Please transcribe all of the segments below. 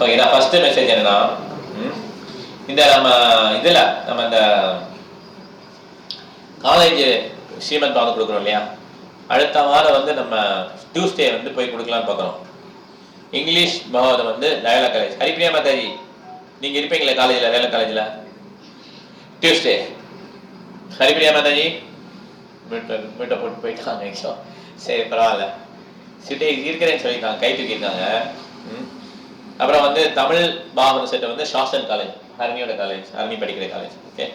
ஓகேடா first message என்னன்னா ம், இந்த நம்ம இதில் நம்ம இந்த காலேஜ் ஸ்ரீமந்த் வந்து கொடுக்குறோம் இல்லையா? அடுத்த வாரம் வந்து நம்ம டியூஸ்டே வந்து போய் கொடுக்கலான்னு பார்க்குறோம். இங்கிலீஷ் பகவதம் வந்து லயலா காலேஜ் ஹரிப்பிரியா மாதாஜி நீங்கள் இருப்பீங்களே காலேஜில் லயலா காலேஜில் டியூஸ்டே ஹரிப்பிரியா மாதாஜி மீட்டை மீட்டை போட்டு போயிட்டாங்க சரி பரவாயில்ல. சிட்டே இருக்கிறேன்னு சொல்லியிருக்காங்க கை தூக்கியிருக்காங்க. ம். அப்புறம் வந்து தமிழ் பாகவத செட்டை வந்து ஷாஸ்டன் காலேஜ் ஹரணியோட காலேஜ் ஹரணி படிக்கிற காலேஜ் ஓகே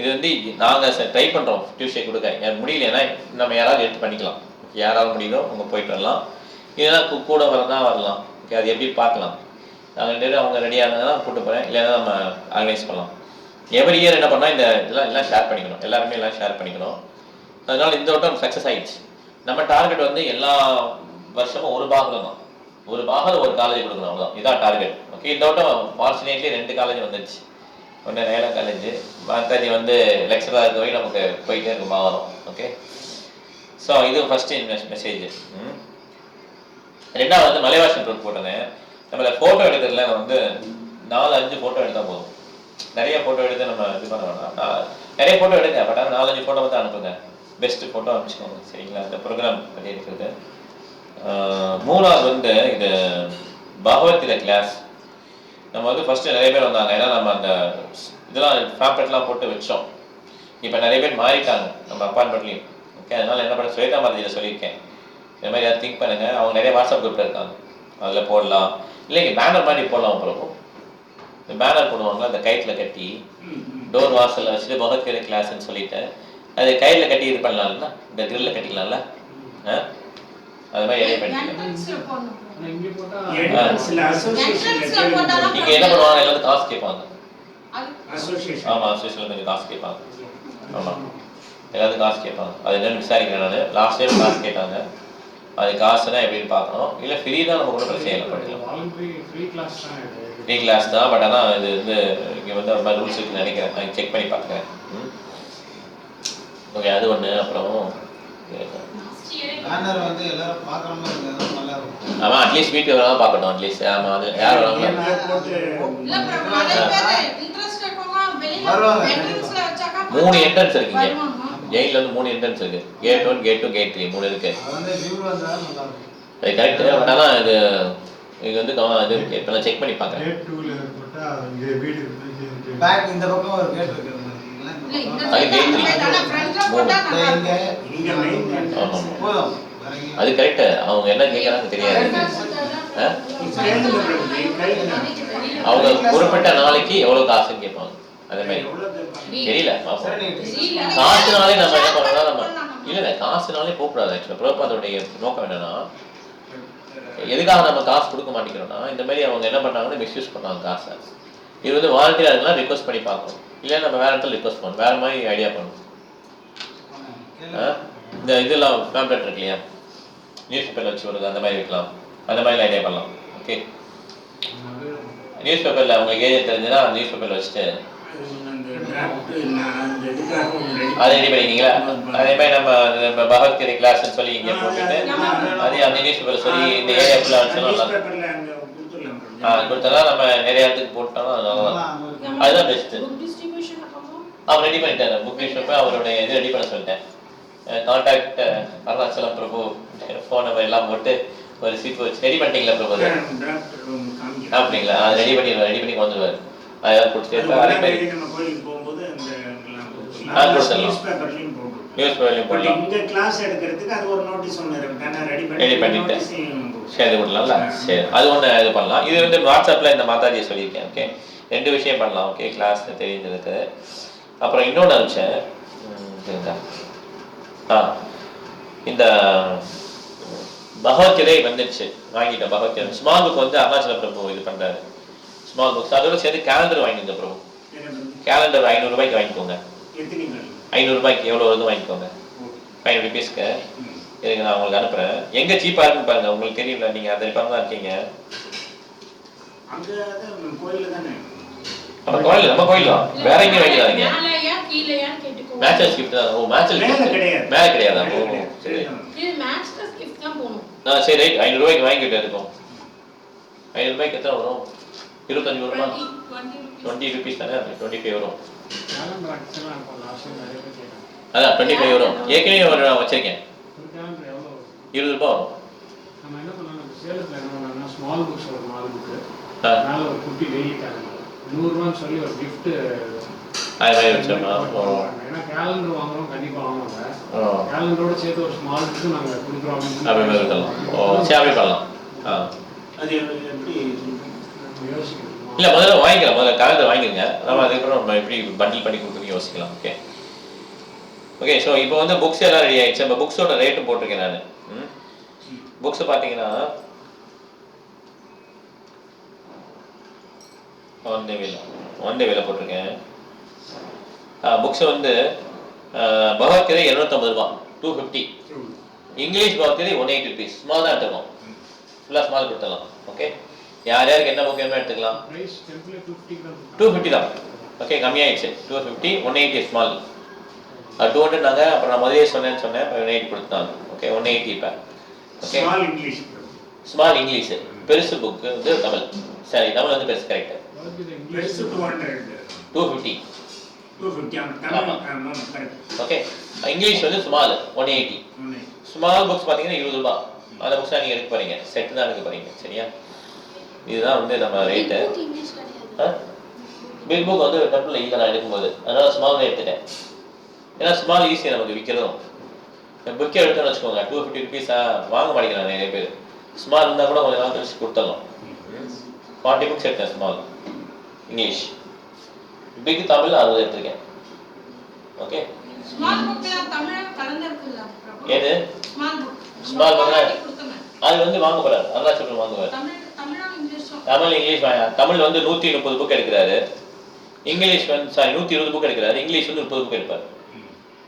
இது வந்து நாங்கள் ட்ரை பண்ணுறோம் டியூஸ்டே கொடுக்க. எனக்கு முடியலன்னா நம்ம யாராவது எடுத்து பண்ணிக்கலாம். யாராவது முடியுதோ அவங்க போயிட்டு வரலாம். இதெல்லாம் கூட வரதா வரலாம். ஓகே அது எப்படி பார்க்கலாம். நாங்கள் ரெண்டு பேரும் அவங்க ரெடியாக இருந்தாங்கன்னா கூப்பிட்டு போகிறேன் இல்லைன்னா நம்ம ஆர்கனைஸ் பண்ணலாம். எவ்ரி இயர் என்ன பண்ணால் இந்த இதெல்லாம் எல்லாம் ஷேர் பண்ணிக்கணும். எல்லாருமே எல்லாம் ஷேர் பண்ணிக்கணும். அதனால இந்த வட்டம் சக்ஸஸ் ஆயிடுச்சு. நம்ம டார்கெட் வந்து எல்லா வருஷமும் ஒரு பாகம் தான். ஒரு பாகம் ஒரு காலேஜ் கொடுக்கணும் அவ்வளோதான் இதான் டார்கெட் ஓகே இந்த வட்டம் ஃபார்ச்சுனேட்லி ரெண்டு காலேஜ் வந்துடுச்சு. ஒன்று ரேலா காலேஜ் மாதாஜி வந்து லெக்சராக இருக்க வரைக்கும் நமக்கு போயிட்டே இருக்கும் மாவரம் ஓகே ஸோ இது ஃபர்ஸ்ட் மெசேஜ் ரெண்டாவது வந்து மலைவாசன் ரோட் போட்டேன். நம்மள ஃபோட்டோ எடுக்கிறதுல நான் வந்து நாலு அஞ்சு ஃபோட்டோ எடுத்தால் போதும். நிறைய ஃபோட்டோ எடுத்து நம்ம இது பண்ண வேணாம். நான் நிறைய ஃபோட்டோ எடுங்க. பட் ஆனால் நாலஞ்சு ஃபோட்டோ மட்டும் அனுப்புங்க. பெஸ்ட்டு ஃபோட்டோ அனுப்பிச்சுக்கோங்க. சரிங்களா? இந்த ப்ரோக்ராம் பண்ணி இருக்கிறது மூணாவது வந்து இது பகவத்கீதை கிளாஸ் நம்ம வந்து ஃபர்ஸ்ட் நிறைய பேர் வந்தாங்க. ஏன்னா நம்ம அந்த இதெல்லாம் ஃபேப்லெட்லாம் போட்டு வச்சோம். இப்போ நிறைய பேர் மாறிட்டாங்க நம்ம அப்பார்ட்மெண்ட்லேயும் ஓகே அதனால என்ன பண்ண ஸ்வேதா மாதஜியில் சொல்லியிருக்கேன். இந்த மாதிரி யாரும் திங்க் பண்ணுங்க. அவங்க நிறைய வாட்ஸ்அப் குரூப்ல இருக்காங்க. அதில் போடலாம். இல்லைங்க பேனர் மாதிரி போடலாம் அப்புறம் இந்த பேனர் போடுவாங்க அந்த கயிற்ல கட்டி. டோர் வாசலில் வச்சுட்டு பகவத்கீதை கிளாஸ்ன்னு சொல்லிட்டு. அது கயிறுல கட்டி இது பண்ணலாம்ல? இந்த கிரில்ல கட்டிக்கலாம்ல? ஆ? அது மாதிரி ஐடியா பண்ணிக்கலாம் இங்க என்ன பண்ணுவாங்க? எல்லாரும் காசு கேட்பாங்க. அது அசோசியேஷன் கொஞ்சம் காசு கேட்பாங்க. ஆமா. எல்லாத்துக்கும் காசு கேட்பாங்க. அது என்னன்னு விசாரிக்கிறேன் நான். லாஸ்ட் டைம் காசு கேட்டாங்க. அது காசுனா எப்படின்னு பார்க்கணும். இல்ல ஃப்ரீ தான் நம்ம கூட பிரச்சனை இல்லை பண்ணிக்கலாம். ஃப்ரீ கிளாஸ் தான் இது. ஃப்ரீ கிளாஸ் தான் பட் ஆனால் இது வந்து இங்கே வந்து ஒரு மாதிரி ரூல்ஸ் இருக்குன்னு நினைக்கிறேன். நான் செக் பண்ணி பார்க்குறேன். ஓகே அது ஒன்று அப்புறம் ஆமாம் அட்லீஸ்ட் வீட்டு வரலாம் பார்க்கணும் அட்லீஸ்ட் ஆமாம் அது யார் வச்சாக்கா மூணு என்ட்ரன்ஸ் இருக்குங்க. ஜெயிலில் வந்து மூணு என்ட்ரன்ஸ் இருக்கு. Gate one gate two gate three மூணு இருக்கு. அது கரெக்ட் பட் ஆனால் இது இது வந்து கவனம் இது இப்போ நான் செக் பண்ணி பார்க்குறேன். இருக்கு. பேக் இந்த பக்கம் ஒரு கேட் இருக்கிற அது கரெக்ட் அவங்க என்ன கேட்குறாங்க தெரியாது. அவங்க குறிப்பிட்ட நாளைக்கு எவ்வளோ காசுன்னு கேட்பாங்க. அதே மாதிரி. எவ்வளவு? தெரியல. காசுனாலே நம்ம என்ன பண்ணலாம் நம்ம. இல்ல இல்ல காசுனாலே போகக்கூடாது ஆக்சுவலாக புரோபாதோடைய நோக்கம் என்னன்னா எதுக்காக நம்ம காசு கொடுக்க மாட்டேங்கிறோம்னா இந்த மாதிரி அவங்க என்ன பண்ணாங்கன்னா மிஸ்யூஸ் பண்ணாங்க காசை. இது வந்து இருக்கலாம் ரிக்வஸ்ட் பண்ணி பார்க்கணும். இல்லை நம்ம வேற இடத்துல ரிக்வஸ்ட் பண்ணணும். வேற மாதிரி ஐடியா பண்ணணும். ஆ? இந்த இதெல்லாம் பேம்ப்ளெட் இருக்கு இல்லையா? நியூஸ் பேப்பரில் வச்சு வருது அந்த மாதிரி வைக்கலாம். அந்த மாதிரி ஐடியா பண்ணலாம். ஓகே நியூஸ் பேப்பரில் உங்களுக்கு ஏஜென்ட் தெரிஞ்சுன்னா நியூஸ் பேப்பரில் வச்சுட்டு அதை ரெடி பண்ணிக்கிங்களா? அதே மாதிரி நம்ம நம்ம பகவத்கீதை சொல்லி இங்கே போட்டுட்டு அதே அந்த நியூஸ் பேப்பர் சொல்லி இந்த ஏரியா ஃபுல்லாக சொல்லலாம். ஆ கொடுத்தா நம்ம நிறைய இடத்துக்கு போட்டோம்னா அதுதான் பெஸ்ட் Book distribution அப்போ அவர் ரெடி பண்ணிட்டாரு. புக் ஷாப்பை அவருடைய இது ரெடி பண்ண சொல்லிட்டேன். Contact Arunachalam Prabhu phone number எல்லாம் போட்டு ஒரு சீட் வச்சு ரெடி பண்ணிட்டீங்களா பிரபு. அப்படிங்களா? அது ரெடி பண்ணி ரெடி பண்ணி வருவார். அதாவது கொடுத்துட்டு அது இருப்பார். அதே ஒண்ணாம் மாதிரி தேதி நம்ம கோயிலுக்கு போகும்போது அந்த இதெல்லாம் கொடுத்துடலாம். ஆ, கொடுத்துடலாம். newspaperலயும் போட்டுருக்கோம். நியூஸ் பேப்பர்லையும் பட் போடலாம் இங்க கிளாஸ் எடுக்கிறதுக்கு அது ஒரு நோட்டீஸ் ஒன்று இருக்கு. தானே ரெடி பண்ணி Ready பண்ணிட்டு. notice-ஐயும் போட்டு. சரி சரி. அது ஒன்று இது பண்ணலாம். இது வந்து வாட்ஸ்அப்பில் இந்த மாதாஜியை சொல்லியிருக்கேன். ஓகே ரெண்டு விஷயம் பண்ணலாம். ஓகே கிளாஸ் தெரிஞ்சதுக்கு அப்புறம் இன்னொன்று அனுப்பிச்சேன். ஆ இந்த பகவத்கீதை வந்துடுச்சு வாங்கிட்டேன் பகவத்கீதை ஸ்மால் புக் வந்து அருணாச்சல பிரபு இது பண்ணுறாரு ஸ்மால் புக்ஸ் அதோட சேர்த்து கேலண்டர் வாங்கிங்க பிரபு. கேலண்டர் ஐநூறுரூபாய்க்கு வாங்கிக்கோங்க. ஐநூறுரூபாய்க்கு எவ்வளோ வருது வாங்கிக்கோங்க. ஃபைவ் ருபீஸ்க்கு ம். இருங்க நான் உங்களுக்கு அனுப்புகிறேன் எங்கே சீப்பாக இருக்குன்னு பாருங்க. உங்களுக்கு தெரியல. நீங்கள் அந்த டிபார்ட்மெண்ட் தான் இருக்கீங்க. அங்கே கோயிலில் தானே? நம்ம கோயில் நம்ம கோயில் தான் வேற எங்கேயும் கேட்டுக்கோங்க. மேட்சஸ் கிஃப்ட் தான். ஓ மேட்சஸ் கிடையாது. மேல கிடையாதா. ஓ கிடையாது. சரி. இது தான் சரி ரைட். ஐநூறுரூவாய்க்கு வாங்கிட்டு இருக்கும் ஐநூறுரூபாய்க்கு எத்தனை வரும்? இருபத்தஞ்சு டுவெண்ட்டி ருபீஸ் தானே? டுவெண்ட்டி ஃபைவ் வரும். அதான் டுவெண்ட்டி ஃபைவ் வரும் ஏற்கனவே ஒரு நான் வச்சிருக்கேன்? இருபது ரூபாய் வரும். நம்ம என்ன பண்ணலாம் நம்ம சேலத்தில் என்ன பண்ணலாம்னா ஸ்மால் புக்ஸ் ஒரு நாலு புக்கு ஆ. மேலே ஒரு குட்டி டெய்லி கேலண்டர் நூறுரூவான்னு சொல்லி ஒரு gift அது மாதிரி வச்சோம்னா ஏன்னா கேலண்டர் வாங்குறோம் கண்டிப்பாக வாங்குவாங்க கேலண்டரோட சேர்த்து ஒரு ஸ்மால் நாங்கள் கொடுக்குறோம் அப்படின்னு இருக்கலாம் ஓ சரி அப்படி பண்ணலாம். ஆ. அது எப்படி யோசிக்கணும்? இல்லை முதல்ல வாங்கிக்கலாம். முதல்ல கலந்து வாங்கிக்கோங்க நம்ம அதுக்கப்புறம் நம்ம எப்படி பண்டில் பண்ணி கொடுக்குறீங்க யோசிக்கலாம். ஓகே ஓகே ஸோ இப்போ வந்து புக்ஸ் எல்லாம் ரெடி ஆயிடுச்சு. நம்ம புக்ஸோட ரேட்டு போட்டிருக்கேன் நான். ம்? புக்ஸ் பார்த்தீங்கன்னா ஒன் டே வேல ஒன் டே வேலை போட்டிருக்கேன். புக்ஸ் வந்து பகவத்கீதை இரநூத்தம்பது ரூபா two fifty English Bhagavad Gita one eighty rupees small தான் எடுத்துக்கணும் ஃபுல்லாக ஸ்மால் கொடுத்துடலாம். ஓகே யார் யாருக்கு என்ன புக் வேணுமோ எடுத்துக்கலாம். டூ ஃபிஃப்டி தான் ஓகே கம்மியாயிடுச்சு. Two fifty one eighty small two hundred நாங்கள் அப்புறம் நான் முதலே சொன்னேன்னு சொன்னேன் இப்போ ஒன் எயிட்டி கொடுத்தாங்க ஓகே ஒன் எயிட்டி இப்போ. Okay small English small English பெருசு புக்கு வந்து தமிழ். சரி தமிழ் வந்து பெருசு correct English two hundred two fifty two fifty ஆமா. தமிழ் கரெக்ட் ஓகே இங்கிலீஷ் வந்து small one eighty small books பார்த்தீங்கன்னா இருபது ரூபாய் அந்த புக்ஸ் நீங்கள் எடுக்க போறீங்க. செட்டு தான் எடுக்க போறீங்க சரியா? இதுதான் வந்து நம்ம ரேட்டு இங்கிலீஷ் கிடையாது. பிக் புக் வந்து டெம்பிள் இல்லை நான் எடுக்கும்போது. அதனால ஸ்மால் எடுத்துட்டேன். ஏன்னா ஸ்மால் ஈஸியாக நமக்கு விற்கிறதும் புக்கே எடுத்தோம்னு வச்சுக்கோங்க டூ ஃபிஃப்டி ருபீஸா வாங்க மாட்டேங்கிறாங்க நிறைய பேர். ஸ்மால் இருந்தால் கூட கொஞ்சம் நாள் கழிச்சு கொடுத்துடலாம். ஃபார்ட்டி புக்ஸ் எடுத்தேன் ஸ்மால் இங்கிலீஷ். பிக் தமிழ் அறுபது எடுத்திருக்கேன். ஓகே பிரபு ஏது? ஸ்மால் அது வந்து வாங்க போறாரு தமிழ் தமிழும் இங்கிலீஷும். தமிழ் இங்கிலீஷ் தமிழ் வந்து நூற்றி முப்பது புக் எடுக்கிறாரு. இங்கிலீஷ் வந்து சாரி நூற்றி இருபது புக் எடுக்கிறாரு. இங்கிலீஷ் வந்து முப்பது புக் எடுப்பார்.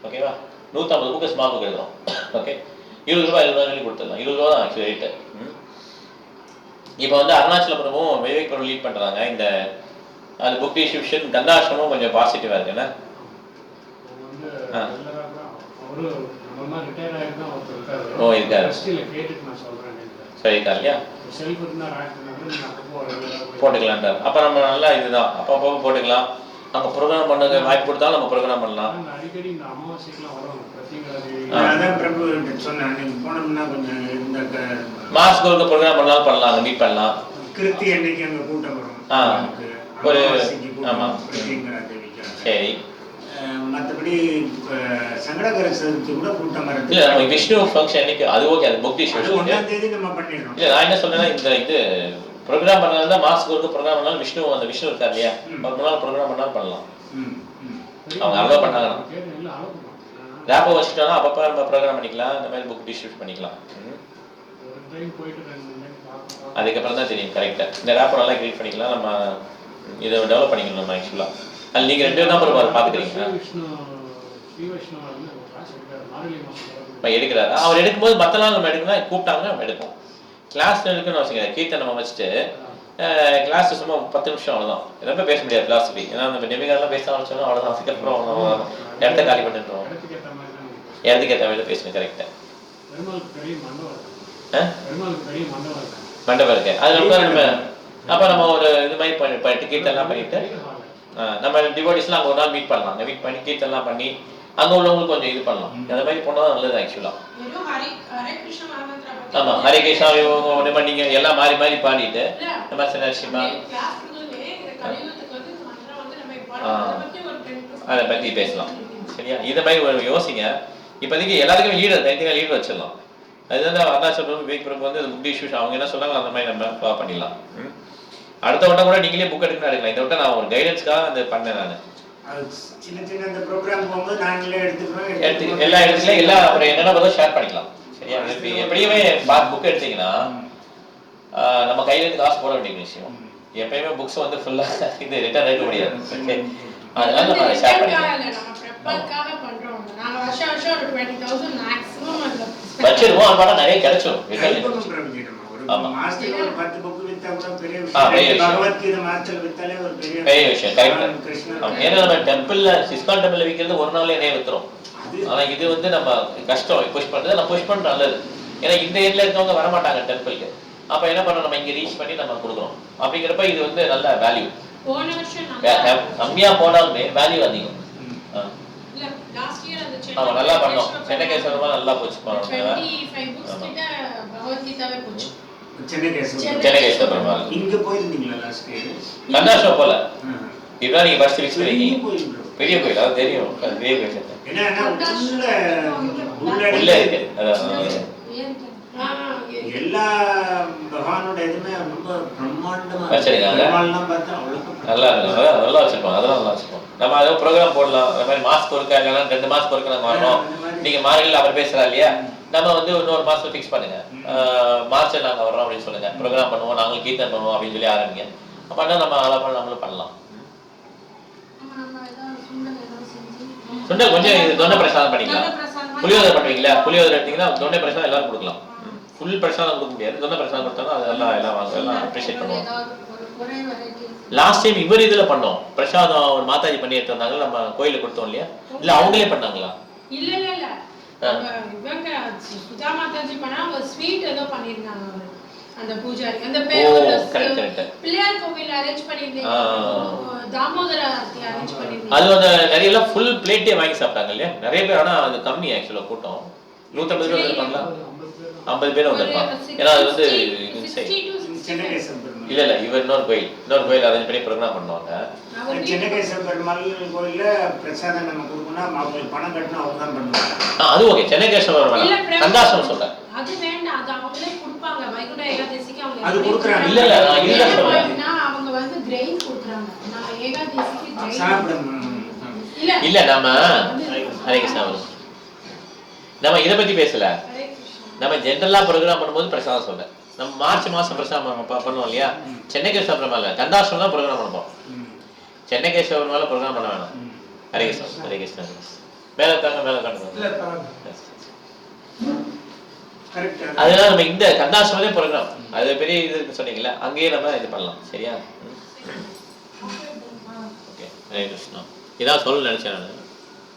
ஓகேவா நூற்றம்பது புக்கு ஸ்மால் புக் எடுக்கிறோம். ஓகே இருபது ரூபாய் இருபது ரூபாய் கொடுத்துடலாம். இருபது ரூபா தான் ஆக்சுவலி ரேட்டு இப்போ வந்து அருணாச்சலபுரமும் விவேக் படம் லீட் பண்ணுறாங்க இந்த அது புக் டிஸ்ட்ரிபியூஷன் கந்தாசிரமும் கொஞ்சம் பாசிட்டிவாக இருக்கு என்ன ஓ, இருக்காரு. சரிக்கா இல்லையா? பண்ணா போட்டுக்கலான்ட்டார் அப்போ நம்ம நல்லா இதுதான். அப்பப்போ போட்டுக்கலாம். நம்ம ப்ரோக்ராம் பண்ணது வாய்ப்பு கொடுத்தாலும் நம்ம ப்ரோக்ராம் பண்ணலாம். அடிக்கடி இந்த அமாவாசைக்கெல்லாம் வரும். மாஸ்க்கு ப்ரோக்ராம் பண்ணலாம் பண்ணலாம் மீட் பண்ணலாம். கிருத்தி அன்னைக்கு அங்க கூட்டம் வரும். ஆ. ஒரு- அமாவாசைக்கு கூட்டம் ஆமா. கிருத்திங்கிற தேவிக்காக. சரி. அஹ் மத்தபடி இப்ப சங்கடகர சதுர்த்தி கூட கூட்டம் வருது இல்ல நம்ம விஷ்ணு ஃபங்க்ஷன் அன்னைக்கு அது ஓகே அது புக் தேதி நம்ம பண்ணிடுறோம். இல்ல நான் என்ன சொல்றேன்னா இந்த இது ப்ரோக்ராம் பண்ணா மாஸ்க்கு ஒரு ப்ரோக்ராம் பண்ணாலும் விஷ்ணு அந்த விஷ்ணு இருக்கார் இல்லையா? நாள் ப்ரோக்ராம் பண்ணாலும் பண்ணலாம். அவங்க allow பண்ணாங்கன்னா. லேப்பை வச்சுட்டோம்னா அப்பப்போ நம்ம ப்ரோக்ராம் பண்ணிக்கலாம் இந்த மாதிரி புக் டிஸ்ட்ரிபியூட் பண்ணிக்கலாம். அதுக்கப்புறம் தான் தெரியும் கரெக்டாக இந்த ரேப்பை நல்லா கிரியேட் பண்ணிக்கலாம் நம்ம இதை டெவலப் பண்ணிக்கணும் நம்ம ஆக்சுவலாக அது நீங்கள் ரெண்டு தான் ப்ரோ பார்த்துக்கிறீங்க இப்போ எடுக்கிறாரு? அவர் எடுக்கும்போது மற்ற நாள் நம்ம எடுக்கணும் கூப்பிட்டாங்கன்னா நம்ம எடுப்போம். கிளாஸ் எடுக்கணும்னு கிடையாது. கீர்த்தனை நம்ம வச்சுட்டு கிளாஸ் சும்மா பத்து நிமிஷம் அவ்வளோதான் ரொம்ப பேச முடியாது கிளாஸுக்கு ஏன்னா நம்ம டெமிகாரெலாம் பேச ஆரம்பிச்சோன்னா அவ்வளோதான் அதுக்கப்புறம் நம்ம இடத்த காலி பண்ணிடுறோம். இடத்துக்கு ஏற்ற மாதிரி பேசணும். கரெக்டாக மண்டபம் இருக்கு. அது நம்ம அப்போ நம்ம ஒரு இது மாதிரி பண்ணி பண்ணிட்டு கீர்த்தனெலாம் பண்ணிட்டு நம்ம டிவோட்டிஸ்லாம் அங்கே ஒரு நாள் மீட் பண்ணலாம். மீட் பண்ணி கீர்த்தனெலாம் பண்ணி அங்கே உள்ளவங்களுக்கு கொஞ்சம் இது பண்ணலாம். அந்த மாதிரி போனால் நல்லது ஆக்சுவலாக ஆமாம் ஹரே கிருஷ்ணா இவங்க பண்ணீங்க எல்லாம் மாறி மாறி பாடிட்டு நம்ம ஆ. அதை பத்தி ஒரு 10 to அதை பற்றி பேசலாம். சரியா? இதை மாதிரி ஒரு யோசிங்க. இப்போதைக்கு எல்லாத்துக்கும் லீடர் தனித்தனியாக லீடர் வச்சிடலாம். அதுதான் அருணாச்சலம் விவேக் பிரபு வந்து புக் இஷ்யூஸ் அவங்க என்ன சொன்னாங்க அந்த மாதிரி நம்ம பண்ணிடலாம். ம். அடுத்த வட்டம் கூட நீங்களே புக் எடுக்கணும் எடுக்கலாம் இந்த வட்டம் நான் ஒரு கைடன்ஸ்க்காக அந்த பண்ணேன் நான். சின்ன சின்ன இந்த ப்ரோக்ராம் போகும்போது நாங்களே எடுத்துக்கிறோம் எடுத்து எடுத்துக்கிறோம். எல்லா இடத்துலையும் எல்லா அப்புறம் என்னென்ன பதிலும் ஷேர் பண்ணிக்கலாம். சரியா? எப்படியுமே புக் எடுத்தீங்கன்னா நம்ம கையில இருந்து காசு போட வேண்டிய விஷயம். எப்பயுமே புக்ஸ் வந்து ஃபுல்லா இது ரிட்டர்ன் எடுக்க முடியாது. அதனால நம்ம ஷேர் பண்ணிக்கலாம். இல்ல, நம்ம prepare-க்காக பண்றோம். நாங்க வருஷம் வருஷம் ஒரு 20,000 maximum அதுல. spend வச்சிருவோம். அது பார்த்தா நிறைய கிடைச்சிடும் பெரிய விஷயம். கரெக்ட் ஏன்னா நம்ம டெம்பிள்ல சிஸ்கான் டெம்பிள்ல விற்கிறது ஒரு நாள்ல நிறைய வித்துரும். ஆனா இது வந்து நம்ம கஷ்டம். புஷ் பண்றது நான் புஷ் பண்ண நல்லது. ஏன்னா இந்த ஏரியால இருக்கவங்க வர மாட்டாங்க டெம்பிளுக்கு அப்ப என்ன பண்ணணும்? நம்ம இங்க ரீச் பண்ணி நம்ம கொடுக்குறோம் அப்படிங்கிறப்ப இது வந்து நல்ல வேல்யூ போன வருஷம் நல்லா கம்மியா போனாலுமே வேல்யூ அதிகம். ஆ. இல்ல லாஸ்ட் இயர் அந்த ஆமா நல்லா பண்ணோம். சென்னை கேசவரமா நல்லா போச்சு பண்ணோம் டுவெண்ட்டி ஃபைவ் புக்ஸ் கிட்ட பகவத்கீதாவே போச்சு சென்னை கேசவ சென்னை கேசவ பெருமாள் இங்க போயிருந்தீங்களா லாஸ்ட் சந்தோஷம் போல இப்பதான் நீங்க ஃபர்ஸ்ட் கோயில் bro. பெரிய கோயில் அது தெரியும். அது பெரிய கோயில் என்னன்னா உள்ள இருக்கு. எல்லா பகவானோட இதுமே ரொம்ப பிரம்மாண்டமா வச்சிருக்காங்க. நல்லா நல்லா வச்சிருப்போம் அதெல்லாம் நல்லா வச்சிருப்போம் நம்ம அதை ப்ரோக்ராம் போடலாம். அந்த மாதிரி மாஸ்க் ஒருக்கா இல்லைன்னா ரெண்டு மாஸ்க் வரணும். அந்த மாதிரி. நீங்க மார்கழியில் அவர் பேசுறா இல்லையா? நம்ம வந்து இன்னொரு மாசம் ஃபிக்ஸ் பண்ணுங்க. மார்ச்சில் நாங்க வர்றோம் அப்படின்னு சொல்லுங்க. ப்ரோக்ராம் பண்ணுவோம். நாங்களும் கீர்த்தன் பண்ணுவோம் அப்படின்னு சொல்லி ஆரம்பிங்க. பண்ணா நம்ம அழகாக நம்மளும் பண்ணலாம். சுண்டல் கொஞ்சம் இது தொண்டை பிரசாதம் பண்ணிக்கலாம். புளியோதரை பண்ணுவீங்களா? புளியோதரை எடுத்தீங்கன்னா தொண்டை பிரசாதம் எல்லாரும் கொடுக்கலாம். ஃபுல் பிரசாதம் கொடுக்க முடியாது. தொண்டை பிரசாதம் கொடுத்தாலும் அது எல்லாம் எல்லாம் வாங்க எல்லாம் அப்ரிஷியேட் பண்ணுவாங்க. லாஸ்ட் டைம் இவர் இதுல பண்ணோம். பிரசாதம் ஒரு மாதாஜி பண்ணி எடுத்து வந்தாங்க நம்ம கோயிலுக்கு கொடுத்தோம் இல்லையா? இல்ல அவங்களே பண்ணாங்களா? இல்ல இல்ல. இவங்க சுஜா மாதாஜி பண்ணா ஒரு ஸ்வீட் ஏதோ பண்ணிருந்தாங்க அவரு. அந்த பூஜாரி அந்த. பிள்ளையார் கோவில் அரேஞ்ச் பண்ணிருந்தீங்க ஆ. தாமோதர ஆர்த்தி அரேஞ்ச் பண்ணிருந்தீங்க அது வந்து நிறைய எல்லாம் ஃபுல் பிளேட்டே வாங்கி சாப்பிட்டாங்க இல்லையா? நிறைய பேர் ஆனா அது கம்மி ஆக்சுவலா கூட்டம். நூத்தம்பது பேர் வந்திருப்பாங்களா ஐம்பது பேர் வந்திருப்பாங்க. ஏன்னா அது வந்து பெருமாள் இல்ல இல்ல இவர் இன்னொரு கோயில். இன்னொரு கோயில் அரேஞ்ச் பண்ணி ப்ரோக்ராம் பண்ணுவாங்க. சென்னை கேசவ பெருமாள் கோயில்ல பிரசாதம் நம்ம கொடுக்கணும் அவங்களுக்கு பணம் கட்டணும் அவங்க தான் பண்ணுவாங்க. ஆ, அது ஓகே. சென்னை கேசவரம் இல்ல, வேணாம் பிரேம். சந்தாசம் சொல்றேன். அது வேண்டாம். அது அவங்களே கொடுப்பாங்க. வைகுண்ட ஏகாதசிக்கு அவங்க அது கொடுக்குறாங்க. இல்ல, இல்ல, நான் ஏன் சொல்றேன். அவங்க வந்து கிரெயின் கொடுக்குறாங்க. நான் ஏகாதசிக்கு கிரெயின் சாப்பிடணும் இல்ல. இல்ல நம்ம ஹரே கிருஷ்ணா. நம்ம இதை பத்தி பேசல. நம்ம ஜென்ரலா ப்ரோக்ராம் பண்ணும்போது பிரசாதம் சொல்றேன். நம்ம மார்ச் மாசம் பிரசாதம் நம்ம ப- பண்ணுவோம் இல்லையா? சென்னை கேசவ பெருமாள் கந்தாசம் தான் ப்ரோக்ராம் பண்ணுவோம். ம். சென்னை கேசவ பெருமாள் ப்ரோக்ராம் பண்ண வேணாம். ஹரே கிருஷ்ணா ஹரே கிருஷ்ணா மேல தாங்க மேல தாங்க இல்ல. அதனால நம்ம இந்த கந்தாசிரமே ப்ரோக்ராம் அது பெரிய இது இருக்கு சொன்னீங்கல்ல அங்கேயே நம்ம இது பண்ணலாம். சரியா? ஓகே ஹரே கிருஷ்ணா. இதான் சொல்ல நினைச்சேன் நான்.